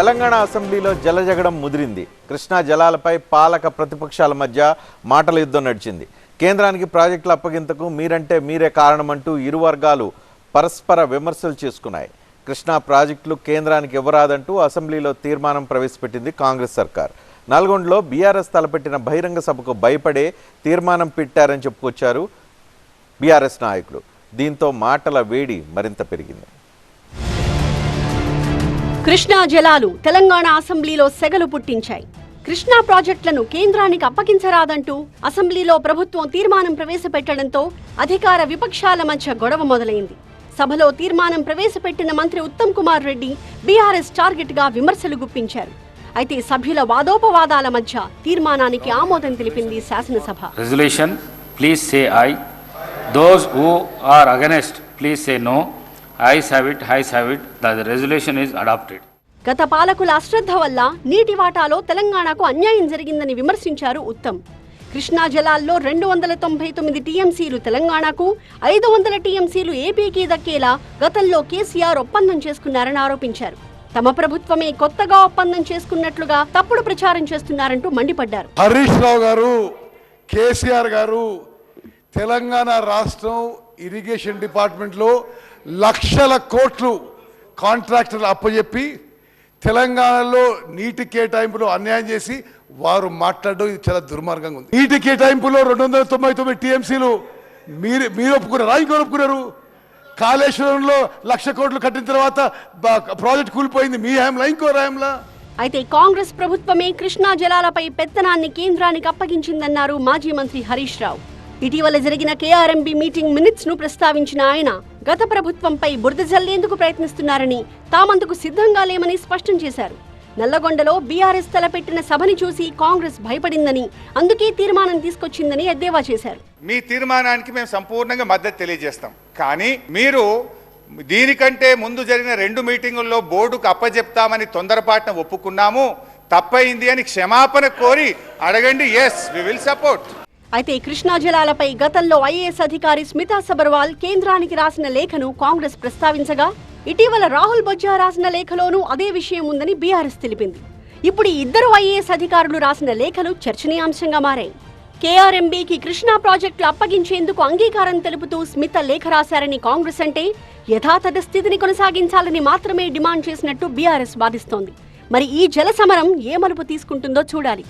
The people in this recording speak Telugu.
తెలంగాణ అసెంబ్లీలో జలజగడం ముదిరింది. కృష్ణా జలాలపై పాలక ప్రతిపక్షాల మధ్య మాటల యుద్ధం నడిచింది. కేంద్రానికి ప్రాజెక్టుల అప్పగింతకు మీరంటే మీరే కారణమంటూ ఇరు వర్గాలు పరస్పర విమర్శలు చేసుకున్నాయి. కృష్ణా ప్రాజెక్టులు కేంద్రానికి ఇవ్వరాదంటూ అసెంబ్లీలో తీర్మానం ప్రవేశపెట్టింది కాంగ్రెస్ సర్కార్. నల్గొండలో బీఆర్ఎస్ తలపెట్టిన బహిరంగ సభకు భయపడే తీర్మానం పెట్టారని చెప్పుకొచ్చారు బీఆర్ఎస్ నాయకులు. దీంతో మాటల వేడి మరింత పెరిగింది. కృష్ణా జలాలు తెలంగాణ అసెంబ్లీలో సెగలు పుట్టించాయి. కృష్ణా ప్రాజెక్టులను కేంద్రానికి అప్పగించరాదంటూ అసెంబ్లీలో ప్రభుత్వం తీర్మానం ప్రవేశపెట్టడంతో అధికార విపక్షాల మధ్య గొడవ మొదలైంది. సభలో తీర్మానం ప్రవేశపెట్టిన మంత్రి ఉత్తమ్ కుమార్ రెడ్డి బీఆర్ఎస్ టార్గెట్గా విమర్శలు గుప్పించారు. అయితే సభ్యుల వాదోపవాదాల మధ్య తీర్మానానికి ఆమోదం తెలిపింది శాసనసభ. Resolution please say aye those who are against please say no The resolution is adopted. గత పాలకుల అశ్రద్ధ వల్ల నీటి వాటాలో తెలంగాణకు అన్యాయం జరిగిందని విమర్శించారు ఉత్తమ్. కృష్ణా జలాల్లో రెండు వందల తొంభై తొమ్మిది టీఎంసీలు తెలంగాణకు ఐదు వందల టీఎంసీలు ఏపీకి దక్కేలా గతంలో కేసీఆర్ ఒప్పందం చేసుకున్నారని ఆరోపించారు. తమ ప్రభుత్వమే కొత్తగా ఒప్పందం చేసుకున్నట్లుగా తప్పుడు ప్రచారం చేస్తున్నారంటూ మండిపడ్డారు. హరీష్ రావు గారు కేసీఆర్ గారు తెలంగాణ రాష్ట్రం ఇరిగేషన్ డిపార్ట్మెంట్లో లక్షల కోట్లు కాంట్రాక్టర్లు అప్పజెప్పి తెలంగాణలో నీటి కేటాయింపులో అన్యాయం చేసి వారు మాట్లాడడం ఇది చాలా దుర్మార్గంగా ఉంది. నీటి కేటాయింపులో రెండు వందల తొంభై తొమ్మిది టీఎంసీలు మీరు మీరు ఒప్పుకున్నారు ఇంకెవరు ఒప్పుకున్నారు. కాళేశ్వరంలో లక్ష కోట్లు కట్టిన తర్వాత ప్రాజెక్ట్ కూలిపోయింది. మీ హయాంలా ఇంకో హయాంలా? అయితే కాంగ్రెస్ ప్రభుత్వమే కృష్ణా జలాలపై పెత్తనాన్ని కేంద్రానికి అప్పగించిందన్నారు మాజీ మంత్రి హరీష్ రావు. ఇటీవల జరిగిన కేఆర్ఎంబి మీటింగ్ మినిట్స్ను ప్రస్తావించిన ఆయన గత ప్రభుత్వంపై బురద జల్లేందుకు ప్రయత్నిస్తున్నారని తామందుకు సిద్ధంగా లేమని స్పష్టం చేశారు. నల్లగొండలో బీఆర్ఎస్ తలపెట్టిన సభని చూసి కాంగ్రెస్ భయపడిందని అందుకే తీర్మానం తీసుకొచ్చిందని ఎద్దేవా చేశారు. మీ తీర్మానానికి మేము సంపూర్ణంగా మద్దతు తెలియజేస్తాం. కానీ మీరు దీనికంటే ముందు జరిగిన రెండు మీటింగుల్లో బోర్డుకు అప్పజెప్తామని తొందరపాటున ఒప్పుకున్నాము తప్పైంది అని క్షమాపణ కోరి అడగండి. ఎస్ వి విల్ సపోర్ట్ అయితే కృష్ణా జలాలపై గతంలో ఐఏఎస్ అధికారి స్మితా సబర్వాల్ కేంద్రానికి రాసిన లేఖను కాంగ్రెస్ ప్రస్తావించగా ఇటీవల రాహుల్ బొజ్జా రాసిన లేఖలోనూ అదే విషయం ఉందని బీఆర్ఎస్ తెలిపింది. ఇప్పుడు ఇద్దరు ఐఏఎస్ అధికారులు రాసిన లేఖలు చర్చనీయాంశంగా మారాయి. కేఆర్ఎంబీకి కృష్ణా ప్రాజెక్టులు అప్పగించేందుకు అంగీకారం తెలుపుతూ స్మిత లేఖ రాశారని కాంగ్రెస్ అంటే యథాతథ స్థితిని కొనసాగించాలని మాత్రమే డిమాండ్ చేసినట్టు బీఆర్ఎస్ వాదిస్తోంది. మరి ఈ జల సమరం ఏ మలుపు తీసుకుంటుందో చూడాలి.